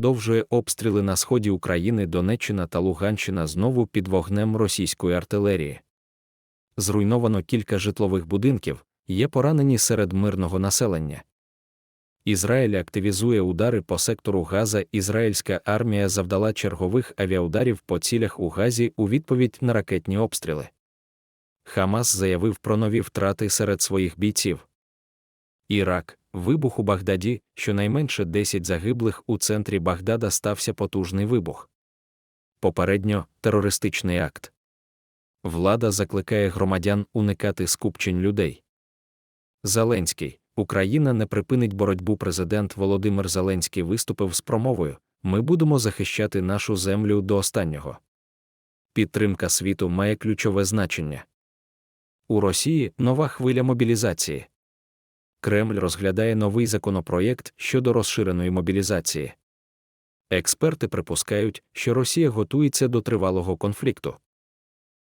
продовжує обстріли на сході України, Донеччина та Луганщина знову під вогнем російської артилерії. Зруйновано кілька житлових будинків, є поранені серед мирного населення. Ізраїль активізує удари по сектору Газа. Ізраїльська армія завдала чергових авіаударів по цілях у Газі у відповідь на ракетні обстріли. Хамас заявив про нові втрати серед своїх бійців. Ірак, вибух у Багдаді, щонайменше 10 загиблих у центрі Багдада стався потужний вибух. Попередньо терористичний акт. Влада закликає громадян уникати скупчень людей. Зеленський. Україна не припинить боротьбу. Президент Володимир Зеленський виступив з промовою Ми будемо захищати нашу землю до останнього. Підтримка світу має ключове значення. У Росії нова хвиля мобілізації. Кремль розглядає новий законопроєкт щодо розширеної мобілізації. Експерти припускають, що Росія готується до тривалого конфлікту.